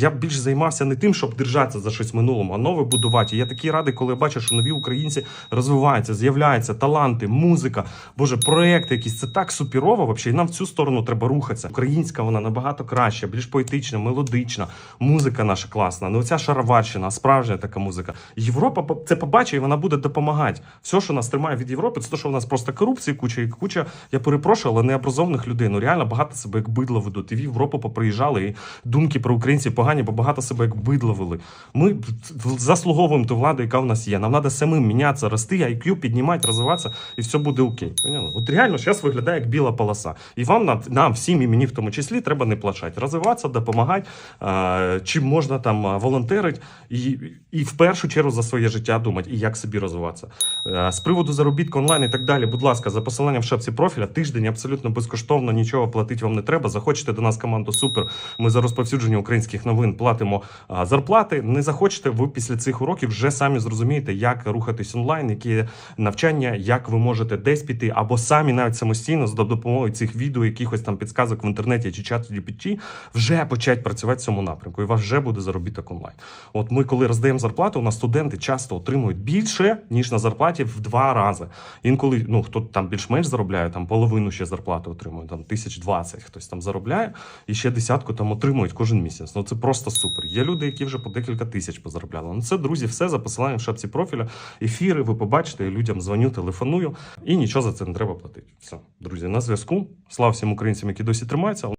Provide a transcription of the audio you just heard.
Я б більш займався не тим, щоб держатися за щось минулому, а нове будувати. Я такий радий, коли бачу, що нові українці розвиваються, з'являються таланти, музика, боже, проекти якісь. Це так суперово. Вообще, і нам в цю сторону треба рухатися. Українська вона набагато краща, більш поетична, мелодична. Музика наша класна. Не оця шароварщина, справжня така музика. Європа це побачить, і вона буде допомагати. Все, що нас тримає від Європи, це те, що в нас просто корупції, куча і куча. Я перепрошую, але необразованих людей. Ну реально багато себе як бидло ведуть. І в Європу поприїжджали, і думки про українців погані, бо багато себе як бидло. Ми заслуговуємо ту владу, яка в нас є. Нам треба самим мінятися, рости, IQ піднімати, розвиватися, і все буде окей. От реально зараз виглядає як біла полоса. І вам нам, нам всім і мені в тому числі треба не плачати, розвиватися, допомагати, е, чим можна там е, волонтерити, і, і в першу чергу за своє життя думати, і як собі розвиватися. Е, З приводу заробітку онлайн і так далі, будь ласка, за посиланням в шапці профіля, тиждень абсолютно безкоштовно, нічого платити вам не треба. Захочете до нас команду супер. Ми за розповсюдження українських новин платимо зарплати. Не захочете, ви після цих уроків вже самі зрозумієте, як рухатись онлайн, які навчання, як ви можете десь піти, або самі навіть самостійно за допомогою цих відео, якихось там підсказок в інтернеті чи чат GPT, вже почати працювати в цьому напрямку. І у вас вже буде заробіток онлайн. От ми, коли роздаємо зарплату, у нас студенти часто отримують більше ніж на зарплаті в два рази. Інколи ну хто там більш-менш заробляє, там половину ще зарплати отримує, там тисяч двадцять хтось там заробляє, і ще десятку там отримують кожен місяць. Ну це просто супер. Є люди, які вже по декілька тисяч позаробляли. Ну це друзі, все за посиланням в шапці профіля. Ефіри ви побачите, я людям дзвоню, телефоную, і нічого за це не треба платити. Все, друзі, на зв'язку. Слава всім українцям, які досі тримаються.